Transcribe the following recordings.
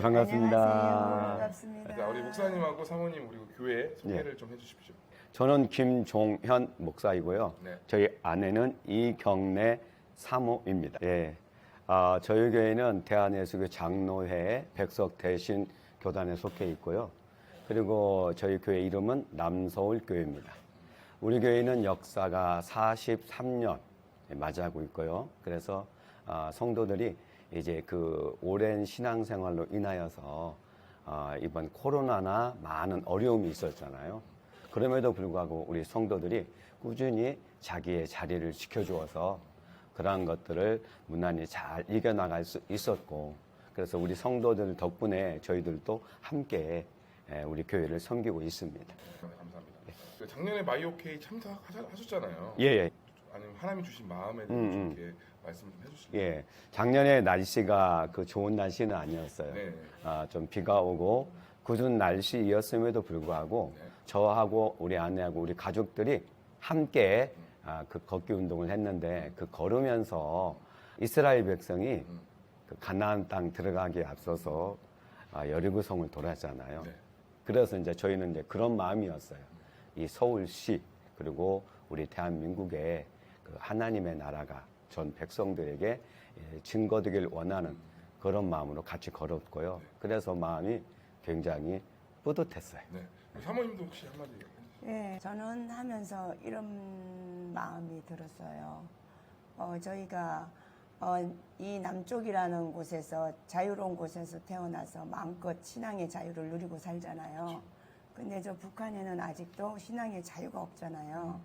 예, 반갑습니다. 안녕하세요. 반갑습니다. 자, 우리 목사님하고 사모님 그리고 교회 예. 소개를 좀 해주십시오. 저는 김종현 목사이고요. 네. 저희 아내는 이경래 사모입니다. 예. 아, 저희 교회는 대한예수교 장로회 백석 대신 교단에 속해 있고요. 그리고 저희 교회 이름은 남서울 교회입니다. 우리 교회는 역사가 43년 맞이하고 있고요. 그래서 아, 성도들이 이제 그 오랜 신앙생활로 인하여서 아, 이번 코로나나 많은 어려움이 있었잖아요. 그럼에도 불구하고 우리 성도들이 꾸준히 자기의 자리를 지켜주어서 그러한 것들을 무난히 잘 이겨나갈 수 있었고 그래서 우리 성도들 덕분에 저희들도 함께 예, 우리 교회를 섬기고 있습니다. 네, 감사합니다. 그 작년에 마이오케이 참석하셨잖아요. 예, 예. 아니면 하나님이 주신 마음에 대해서 음, 좀 음. 이렇게 말씀 좀 해주실래요? 예. 작년에 날씨가 그 좋은 날씨는 아니었어요. 네. 아, 좀 비가 오고 굳은 날씨였음에도 불구하고 네. 저하고 우리 아내하고 우리 가족들이 함께 아, 그 걷기 운동을 했는데 그 걸으면서 이스라엘 백성이 음. 그 가나안 땅 들어가기에 앞서서 아, 여리고성을 돌았잖아요. 네. 그래서 이제 저희는 이제 그런 마음이었어요. 이 서울시 그리고 우리 대한민국의 그 하나님의 나라가 전 백성들에게 예, 증거되길 원하는 그런 마음으로 같이 걸었고요. 그래서 마음이 굉장히 뿌듯했어요. 네. 사모님도 혹시 한마디 해주세요. 예, 저는 하면서 이런 마음이 들었어요. 어, 저희가 어, 이 남쪽이라는 곳에서 자유로운 곳에서 태어나서 마음껏 신앙의 자유를 누리고 살잖아요. 근데 저 북한에는 아직도 신앙의 자유가 없잖아요.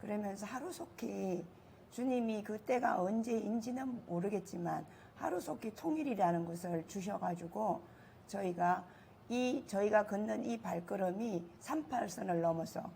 그러면서 하루속히 주님이 그때가 언제인지는 모르겠지만 하루속히 통일이라는 것을 주셔가지고 저희가 이 저희가 걷는 이 발걸음이 38선을 넘어서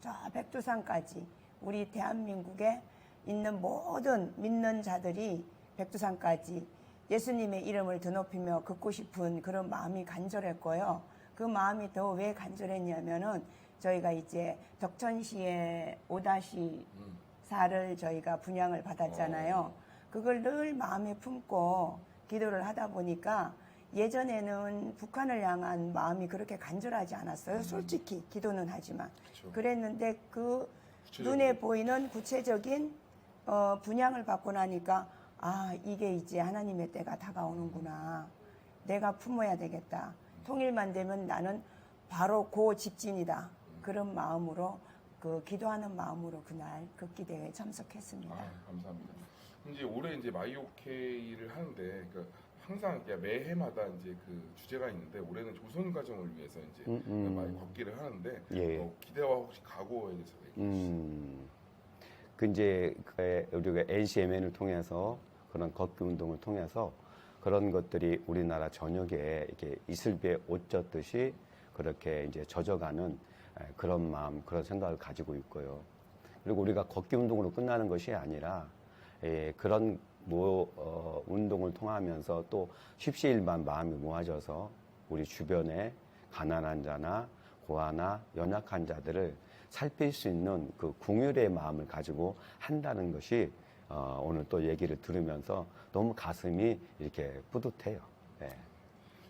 저 백두산까지 우리 대한민국에 있는 모든 믿는 자들이 백두산까지 예수님의 이름을 드높이며 걷고 싶은 그런 마음이 간절했고요. 그 마음이 더 왜 간절했냐면은 저희가 이제 덕천시에 5-4를 저희가 분양을 받았잖아요. 그걸 늘 마음에 품고 기도를 하다 보니까 예전에는 북한을 향한 마음이 그렇게 간절하지 않았어요. 솔직히 기도는 하지만 그쵸. 그랬는데 그 구체적으로. 눈에 보이는 구체적인 어, 분양을 받고 나니까 아 이게 이제 하나님의 때가 다가오는구나. 내가 품어야 되겠다. 통일만 되면 나는 바로 고 직진이다. 그런 마음으로 그 기도하는 마음으로 그날 걷기 대회에 참석했습니다. 아, 감사합니다. 이제 올해 이제 마이오케이를 하는데 그 항상 이렇게 매해마다 이제 그 주제가 있는데 올해는 조선 가정을 위해서 이제 음, 음. 많이 걷기를 하는데 예. 어, 기대와 혹시 각오에 대해서 얘기해 주시죠. 음, 그 이제 그 우리가 NCMN을 통해서 그런 걷기 운동을 통해서 그런 것들이 우리나라 전역에 이렇게 이슬비에 옷 젖듯이 그렇게 이제 젖어가는 에, 그런 마음, 그런 생각을 가지고 있고요. 그리고 우리가 걷기 운동으로 끝나는 것이 아니라 예, 그런 뭐, 어, 운동을 통하면서 또 십시일반 마음이 모아져서 우리 주변에 가난한 자나 고아나 연약한 자들을 살필 수 있는 그 궁율의 마음을 가지고 한다는 것이 어, 오늘 또 얘기를 들으면서 너무 가슴이 이렇게 뿌듯해요. 예.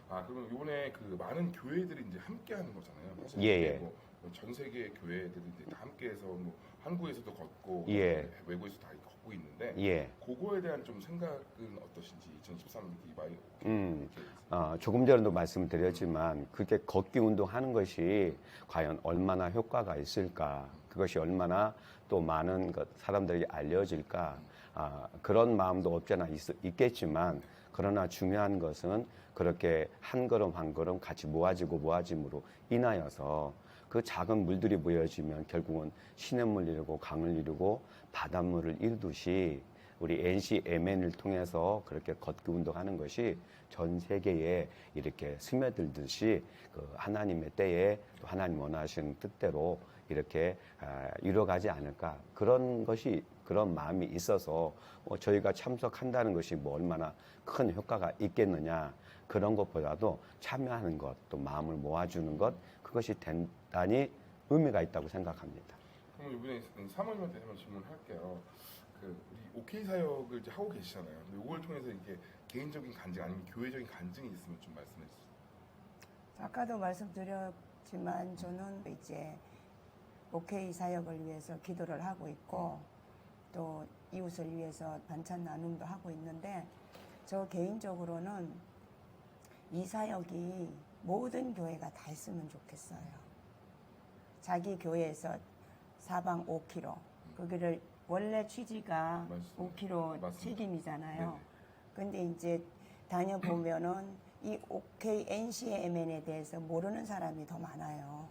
아 그러면 이번에 그 많은 교회들이 이제 함께 하는 거잖아요. 사실 예, 이게 예. 뭐전 세계 교회들이 이제 다 함께해서 뭐 한국에서도 걷고 예. 외국에서 다 걷고 있는데 예. 그거에 대한 좀 생각은 어떠신지 2013년 이마이 음, 어, 조금 전에도 말씀드렸지만 그렇게 걷기 운동하는 것이 과연 얼마나 효과가 있을까 그것이 얼마나 또 많은 것 사람들에게 알려질까? 아, 그런 마음도 없잖아 있, 겠지만 그러나 중요한 것은 그렇게 한 걸음 한 걸음 같이 모아지고 모아짐으로 인하여서 그 작은 물들이 모여지면 결국은 시냇물 이루고 강을 이루고 바닷물을 이루듯이 우리 NCMN을 통해서 그렇게 걷기 운동하는 것이 전 세계에 이렇게 스며들듯이 그 하나님의 때에 또 하나님 원하시는 뜻대로 이렇게 아, 이루어가지 않을까 그런 것이 그런 마음이 있어서 뭐 저희가 참석한다는 것이 뭐 얼마나 큰 효과가 있겠느냐 그런 것보다도 참여하는 것 또 마음을 모아주는 것 그것이 대단히 의미가 있다고 생각합니다. 그럼 이번에 사모님한테 한번 질문할게요. OK 사역을 이제 하고 계시잖아요. 근데 이걸 통해서 이렇게 개인적인 간증 아니면 교회적인 간증이 있으면 좀 말씀해 주세요. 아까도 말씀드렸지만 저는 이제 오케이 사역을 위해서 기도를 하고 있고 또 이웃을 위해서 반찬 나눔도 하고 있는데 저 개인적으로는 이 사역이 모든 교회가 다 했으면 좋겠어요. 자기 교회에서 사방 5km 거기를 원래 취지가 맞습니다. 5km 맞습니다. 책임이잖아요. 네네. 근데 이제 다녀보면은 이 OK NCMN에 대해서 모르는 사람이 더 많아요.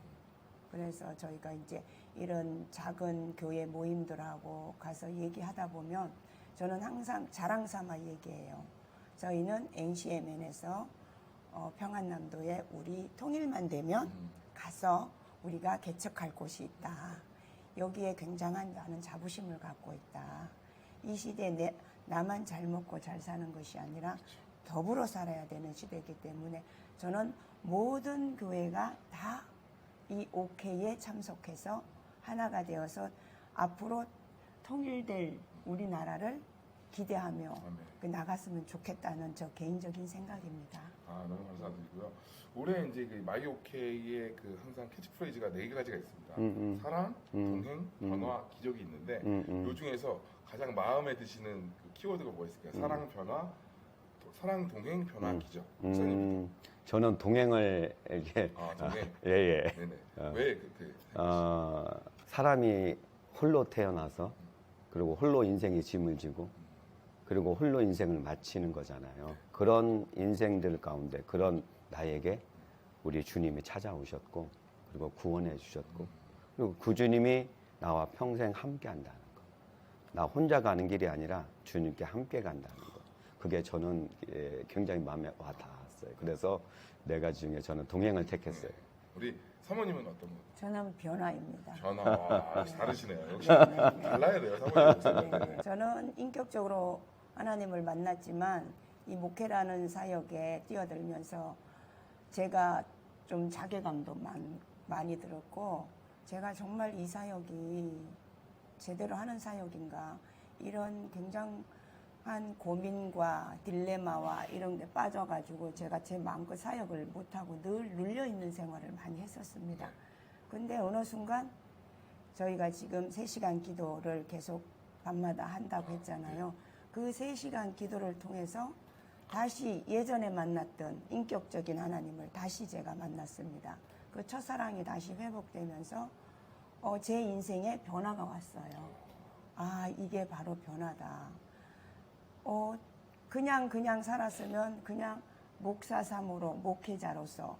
그래서 저희가 이제 이런 작은 교회 모임들하고 가서 얘기하다 보면 저는 항상 자랑 삼아 얘기해요. 저희는 NCMN에서 어, 평안남도에 우리 통일만 되면 음, 가서 우리가 개척할 곳이 있다. 여기에 굉장한 나는 자부심을 갖고 있다. 이 시대에 내, 나만 잘 먹고 잘 사는 것이 아니라 더불어 살아야 되는 시대이기 때문에 저는 모든 교회가 다이 OK에 참석해서 하나가 되어서 앞으로 통일될 우리나라를 기대하며 아멘. 그 나갔으면 좋겠다는 저 개인적인 생각입니다. 아 너무 감사드리고요. 올해 이제 그 마이오케이의 그 항상 캐치프레이즈가 네 가지가 있습니다. 음, 음. 사랑, 음. 동행, 음. 변화, 기적이 있는데 음, 음. 요 중에서 가장 마음에 드시는 그 키워드가 뭐 있을까요? 사랑, 변화, 또 사랑, 동행, 변화, 음. 기적. 목사님. 음, 저는 동행을 이렇게 아 동행. 예, 예. 네네. 어. 왜 그렇게? 어, 사람이 홀로 태어나서 그리고 홀로 인생의 짐을 지고 그리고 홀로 인생을 마치는 거잖아요. 그런 인생들 가운데 그런 나에게 우리 주님이 찾아오셨고 그리고 구원해 주셨고 그리고 그 주님이 나와 평생 함께 한다는 거. 나 혼자 가는 길이 아니라 주님께 함께 간다는 거. 그게 저는 예, 굉장히 마음에 와 닿았어요. 그래서 네 가지 중에 저는 동행을 택했어요. 우리 사모님은 어떤 거? 저는 변화입니다. 전화 와, 다르시네요. 역시 네. 달라야 돼요, 사모님. 네, 저는 인격적으로 하나님을 만났지만 이 목회라는 사역에 뛰어들면서 제가 좀 자괴감도 많, 많이 들었고 제가 정말 이 사역이 제대로 하는 사역인가 이런 굉장한 고민과 딜레마와 이런 게 빠져가지고 제가 제 마음껏 사역을 못하고 늘 눌려있는 생활을 많이 했었습니다. 근데 어느 순간 저희가 지금 3시간 기도를 계속 밤마다 한다고 했잖아요. 그 3시간 기도를 통해서 다시 예전에 만났던 인격적인 하나님을 다시 제가 만났습니다. 그 첫사랑이 다시 회복되면서 어, 제 인생에 변화가 왔어요. 아, 이게 바로 변화다. 어, 그냥 그냥 살았으면 그냥 목사 삼으로 목회자로서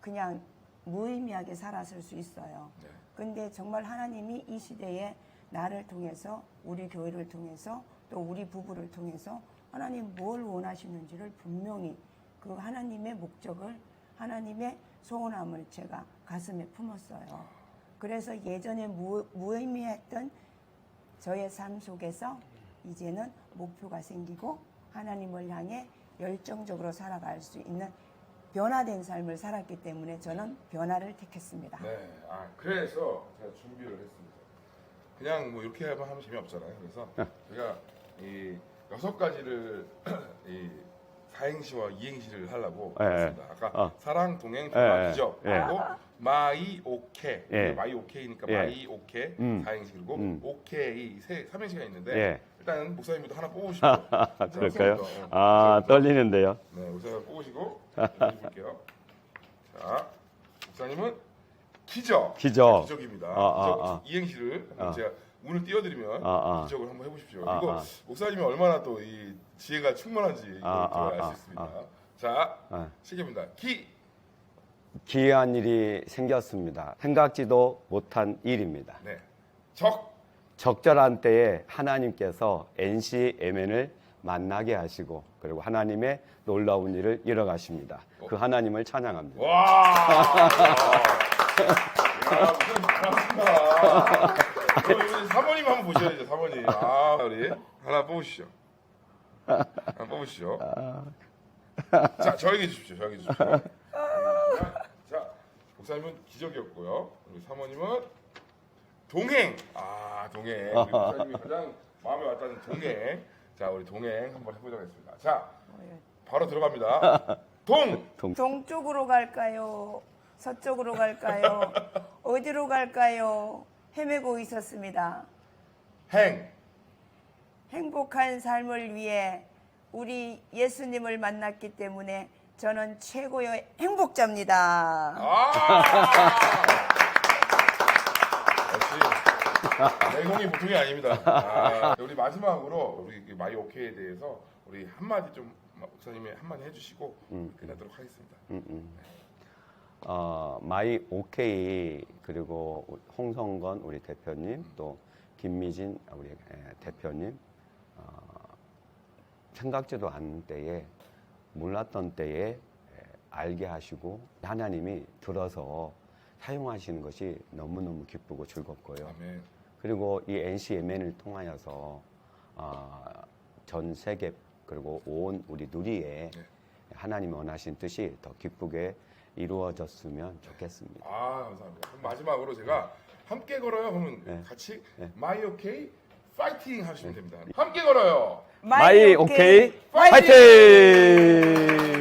그냥 무의미하게 살았을 수 있어요. 네. 근데 정말 하나님이 이 시대에 나를 통해서 우리 교회를 통해서 또 우리 부부를 통해서 하나님 뭘 원하시는지를 분명히 그 하나님의 목적을 하나님의 소원함을 제가 가슴에 품었어요. 그래서 예전에 무, 무의미했던 저의 삶 속에서 이제는 목표가 생기고 하나님을 향해 열정적으로 살아갈 수 있는 변화된 삶을 살았기 때문에 저는 변화를 택했습니다. 네, 아 그래서 제가 준비를 했습니다. 그냥 뭐 이렇게 하면 하면 재미없잖아요. 그래서 제가 이 여섯 가지를 이 사행시와 이행시를 하려고 예, 했습니다. 아까 어. 사랑, 동행, 변화, 예, 예, 기적 예. 그리고 마이 오케 예. 마이 오케이니까 예. 마이 오케 음. 사행시 그리고 음. 오케이 세 삼행시가 있는데 예. 일단 목사님부터 하나 뽑으시고 그럴까요? 어, 아, 떨리는데요. 네, 목사님 뽑으시고 볼게요. 자, 목사님은 기적. 기적. 기적입니다. 아, 아, 기적 아. 이행시를 아. 제가 운을 띄워드리면 아, 아. 기적을 한번 해보십시오. 아, 이거 아. 목사님이 얼마나 또 이 지혜가 충만한지 아, 아, 알수 아, 있습니다. 아. 자, 아. 시계입니다. 기, 기이한 일이 생겼습니다. 생각지도 못한 일입니다. 네, 적, 적절한 때에 하나님께서 NCMN을 만나게 하시고 그리고 하나님의 놀라운 일을 이뤄가십니다. 그 하나님을 찬양합니다. 와. 야, 잘하신다. 이번에 사모님 한번 보셔야죠, 사모님. 아, 우리 하나 뽑으시죠. 하나 뽑으시죠. 자, 저에게 주십시오. 저에게 주십시오. 자, 목사님은 기적이었고요. 우리 사모님은 동행. 아, 동행. 우리 목사님이 가장 마음에 왔다는 동행. 자, 우리 동행 한번 해보도록 하겠습니다. 자? 바로 들어갑니다. 동, 동쪽으로 갈까요? 서쪽으로 갈까요? 어디로 갈까요? 헤매고 있었습니다. 행, 행복한 삶을 위해 우리 예수님을 만났기 때문에 저는 최고의 행복자입니다. 아! 역시 내공이 보통이 아닙니다. 아, 우리 마지막으로 우리 그 마이 오케이에 대해서 우리 한마디 좀 목사님이 한마디 해주시고 끝나도록 하겠습니다. 음, 음. 어, 마이 오케이 그리고 홍성건 우리 대표님 또 김미진 우리 에, 대표님 어, 생각지도 않은 때에 몰랐던 때에 에, 알게 하시고 하나님이 들어서 사용하시는 것이 너무너무 기쁘고 즐겁고요. 아멘. 그리고 이 NCMN을 통하여서 어, 전 세계 그리고 온 우리 누리에 네. 하나님 원하신 뜻이 더 기쁘게 이루어졌으면 좋겠습니다. 아 감사합니다. 그럼 마지막으로 제가 함께 걸어요. 그러면 네. 같이 네. 마이 오케이 파이팅 하시면 됩니다. 함께 걸어요. 마이 오케이 파이팅! 파이팅!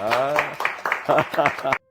아.